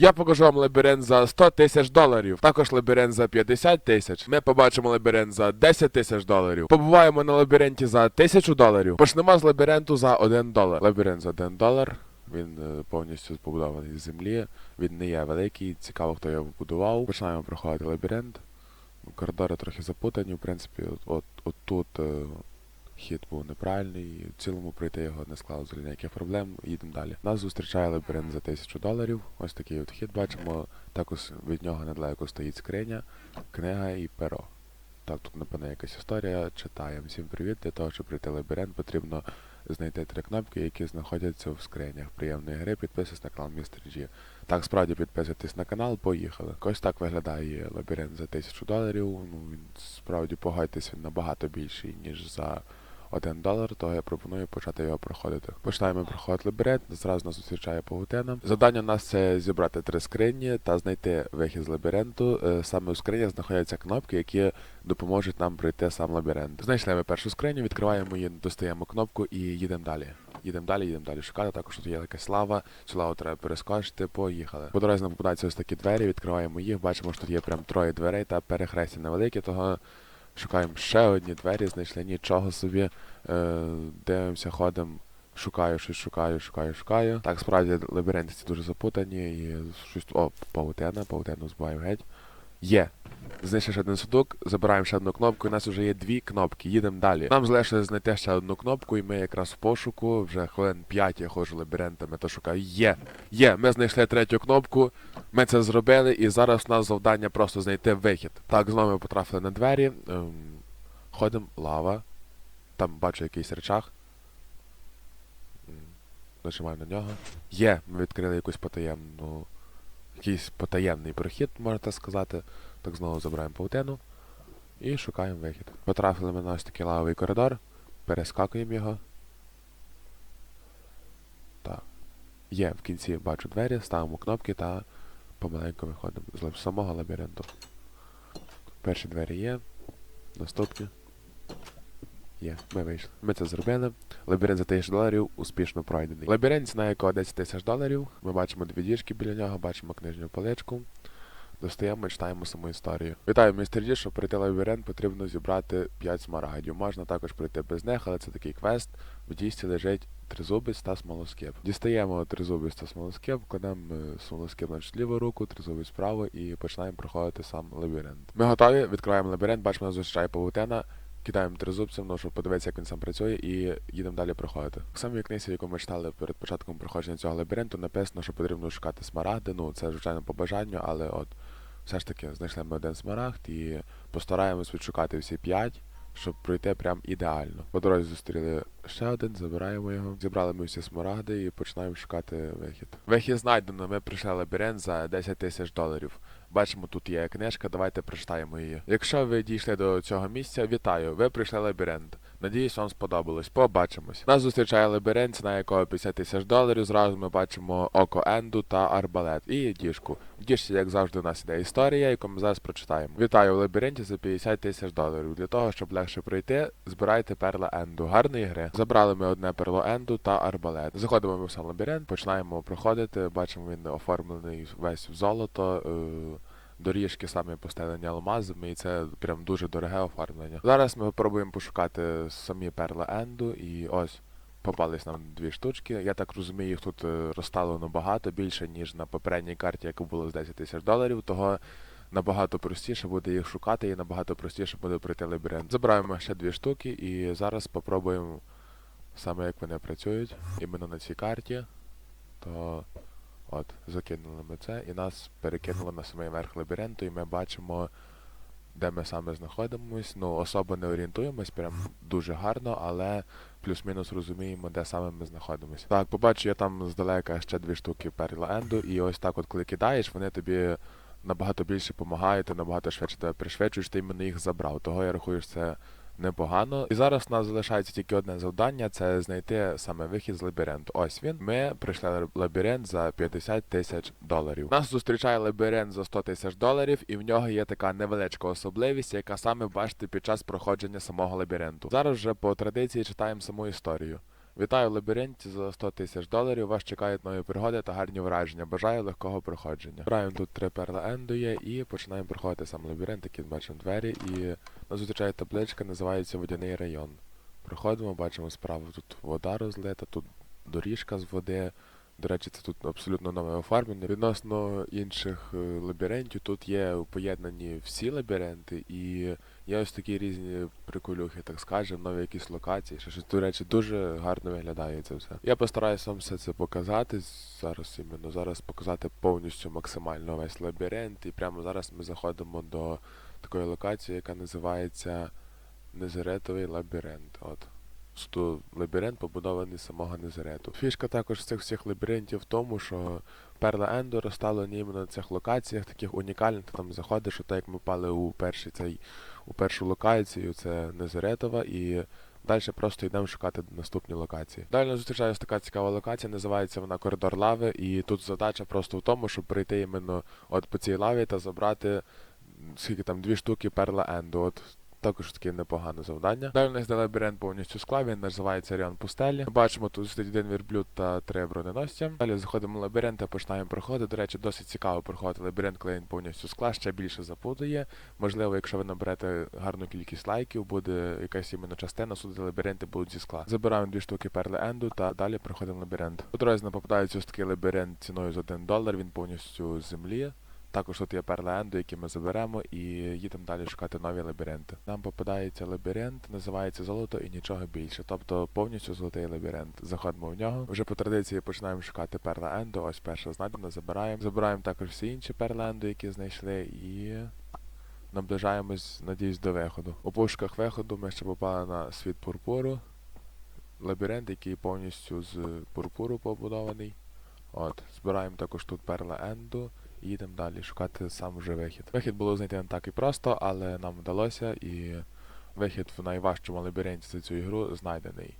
Я покажу вам лабіринт за 100 тисяч доларів, також лабіринт за 50 тисяч. Ми побачимо лабіринт за 10 тисяч доларів. Побуваємо на лабіринті за 1000 доларів. Почнемо з лабіринту за 1 долар. Лабіринт за 1 долар. Він е, повністю побудований з землі. Він не є великий. Цікаво, хто його побудував. Починаємо проходити лабіринт. Коридори трохи запутані, в принципі, от, от, от тут е, хід був неправильний, в цілому пройти його не склало взагалі ніяких проблем. Їдемо далі. Нас зустрічає лабіринт за тисячу доларів. Ось такий от хід бачимо. Також від нього недалеко стоїть скриня, книга і перо. Так, тут напевно якась історія. Читаємо. Всім привіт. Для того, щоб пройти лабіринт, потрібно знайти три кнопки, які знаходяться в скринях. Приємної гри, підписуйтесь на канал Містер G. Так, справді підписуйтесь на канал, поїхали. Ось так виглядає лабіринт за тисячу доларів. Ну, він справді погодьтесь, він набагато більший, ніж за 1 долар, того я пропоную почати його проходити. Починаємо проходити лабіринт, зразу нас зустрічає павутина. Завдання у нас це зібрати три скрині та знайти вихід з лабіринту. Е, Саме у скринях знаходяться кнопки, які допоможуть нам пройти сам лабіринт. Знайшли ми першу скриню, відкриваємо її, достаємо кнопку і їдемо далі. Їдемо далі, їдемо далі шукати. Також тут є якась лава. Цю лаву треба перескочити, поїхали. По дорозі нам попадаються ось такі двері, відкриваємо їх, бачимо, що тут є прям троє дверей та перехрестя невеликі, того шукаємо ще одні двері, знайшли нічого собі. Е, дивимося, ходимо. Шукаю щось, шукаю, шукаю, шукаю. Так, справді лабіринти ці дуже запутані і щось. О, паутина, паутину збиваю геть. Є. Знайшли ще один судок, забираємо ще одну кнопку, і у нас вже є дві кнопки, їдемо далі. Нам залишилось знайти ще одну кнопку, і ми якраз в пошуку, вже хвилин 5 я ходжу лабіринтами, то шукаю. Є! Є! Ми знайшли третю кнопку, ми це зробили, і зараз у нас завдання просто знайти вихід. Так, знову ми потрапили на двері. Ем, ходимо, лава. Там бачу якийсь речах. Нажимаю на нього. Є! Ми відкрили якусь потаємну. Якийсь потаємний прохід, можна сказати. Так знову забираємо паутину і шукаємо вихід. Потрапили ми на ось такий лавовий коридор, перескакуємо його. Так. Є, в кінці бачу двері, ставимо кнопки та помаленьку виходимо з самого лабіринту. Перші двері є. Наступні. Є, ми вийшли. Ми це зробили. Лабіринт за 1000 доларів успішно пройдений. Лабіринт ціна якого 10 тисяч доларів. Ми бачимо дві діжки біля нього, бачимо книжню поличку. Достаємо і читаємо саму історію. Вітаю, містер Ді, щоб пройти лабіринт, потрібно зібрати 5 смарагдів. Можна також пройти без них, але це такий квест. В дійсті лежить тризубець та смолоскип. Дістаємо тризубець та смолоскип, кладемо е, смолоскип на ліву руку, тризубець право і починаємо проходити сам лабіринт. Ми готові, відкриваємо лабіринт, бачимо, нас зустрічає павутина. Кидаємо тризубцем, ну, щоб подивитися, як він сам працює, і їдемо далі проходити. В самій книзі, яку ми читали перед початком проходження цього лабіринту, написано, що потрібно шукати смарагди. Ну, це звичайно по бажанню, але от все ж таки знайшли ми один смарагд і постараємось відшукати всі п'ять, щоб пройти прям ідеально. По дорозі зустріли ще один, забираємо його. Зібрали ми всі смарагди і починаємо шукати вихід. Вихід знайдено, ми прийшли лабіринт за 10 тисяч доларів. Бачимо, тут є книжка, давайте прочитаємо її. Якщо ви дійшли до цього місця, вітаю, ви прийшли лабіринт. Надіюсь, вам сподобалось. Побачимось. Нас зустрічає лабіринт, ціна якого 50 тисяч доларів. Зразу ми бачимо око Енду та арбалет і діжку. В діжці, як завжди, у нас іде історія, яку ми зараз прочитаємо. Вітаю в лабіринті за 50 тисяч доларів. Для того, щоб легше пройти, збирайте перла Енду. Гарної гри. Забрали ми одне перло Енду та арбалет. Заходимо ми в сам лабіринт, починаємо проходити. Бачимо, він оформлений весь в золото. Доріжки саме постелені алмазами, і це прям дуже дороге оформлення. Зараз ми спробуємо пошукати самі перла Енду, і ось попались нам дві штучки. Я так розумію, їх тут е, розстало багато більше, ніж на попередній карті, яка була з 10 тисяч доларів. Того набагато простіше буде їх шукати, і набагато простіше буде пройти лабіринт. Забираємо ще дві штуки, і зараз спробуємо саме як вони працюють іменно на цій карті. То От, закинули ми це, і нас перекинуло на самий верх лабіринту, і ми бачимо, де ми саме знаходимось. Ну, особо не орієнтуємось, прям дуже гарно, але плюс-мінус розуміємо, де саме ми знаходимось. Так, побачу, я там здалека ще дві штуки перла енду, і ось так, от коли кидаєш, вони тобі набагато більше допомагають, ти набагато швидше тебе пришвидшуєш, ти іменно їх забрав. Того я рахую, що це непогано. І зараз у нас залишається тільки одне завдання це знайти саме вихід з лабіринту. Ось він. Ми прийшли в лабіринт за 50 тисяч доларів. Нас зустрічає лабіринт за 100 тисяч доларів, і в нього є така невеличка особливість, яка саме бачите під час проходження самого лабіринту. Зараз вже по традиції читаємо саму історію. Вітаю в лабіринті за 100 тисяч доларів. Вас чекають нові пригоди та гарні враження. Бажаю легкого проходження. Граємо тут три перла енду є і починаємо проходити сам лабіринт, який бачимо двері, і нас зустрічає табличка, називається Водяний район. Проходимо, бачимо справа тут вода розлита, тут доріжка з води. До речі, це тут абсолютно нове оформлення. Відносно інших е, лабіринтів, тут є поєднані всі лабіринти, і є ось такі різні приколюхи, так скажемо, нові якісь локації. Що до речі, дуже гарно виглядає це все. Я постараюся вам все це показати. Зараз іменно зараз показати повністю максимально весь лабіринт. І прямо зараз ми заходимо до такої локації, яка називається Незеретовий лабіринт. От. Суто лабіринт побудований з самого Незерету. Фішка також цих всіх лабіринтів в тому, що перла Ендо розставлені іменно на цих локаціях, таких унікальних, ти там заходиш, отак як ми пали у перший цей у першу локацію, це Незеретова, і далі просто йдемо шукати наступні локації. Далі нас зустрічає така цікава локація, називається вона Коридор лави, і тут задача просто в тому, щоб прийти іменно от по цій лаві та забрати скільки там дві штуки перла Енду. От також таке непогане завдання. Далі у нас йде лабіринт повністю скла, він називається Ріон Пустелі. Ми бачимо, тут стоїть один вірблюд та три броненосця. Далі заходимо в лабіринт та починаємо проходити. До речі, досить цікаво проходити лабіринт, коли він повністю скла, ще більше запутує. Можливо, якщо ви наберете гарну кількість лайків, буде якась іменно частина, суди лабіринти будуть зі скла. Забираємо дві штуки перли енду та далі проходимо лабіринт. По дорозі нам попадається ось такий лабіринт ціною за 1 долар, він повністю з землі. Також тут є перла енду, які ми заберемо, і їдемо далі шукати нові лабіринти. Нам попадається лабіринт, називається золото і нічого більше. Тобто повністю золотий лабіринт. Заходимо в нього. Вже по традиції починаємо шукати перла енду. Ось перша знайдена, забираємо. Забираємо також всі інші перла енду, які знайшли, і наближаємось, надіюсь, до виходу. У пошуках виходу ми ще попали на світ пурпуру. Лабіринт, який повністю з пурпуру побудований. От, збираємо також тут перла енду. І їдемо далі шукати сам вже вихід. Вихід було знайти не так і просто, але нам вдалося, і вихід в найважчому лабіринті за цю ігру знайдений.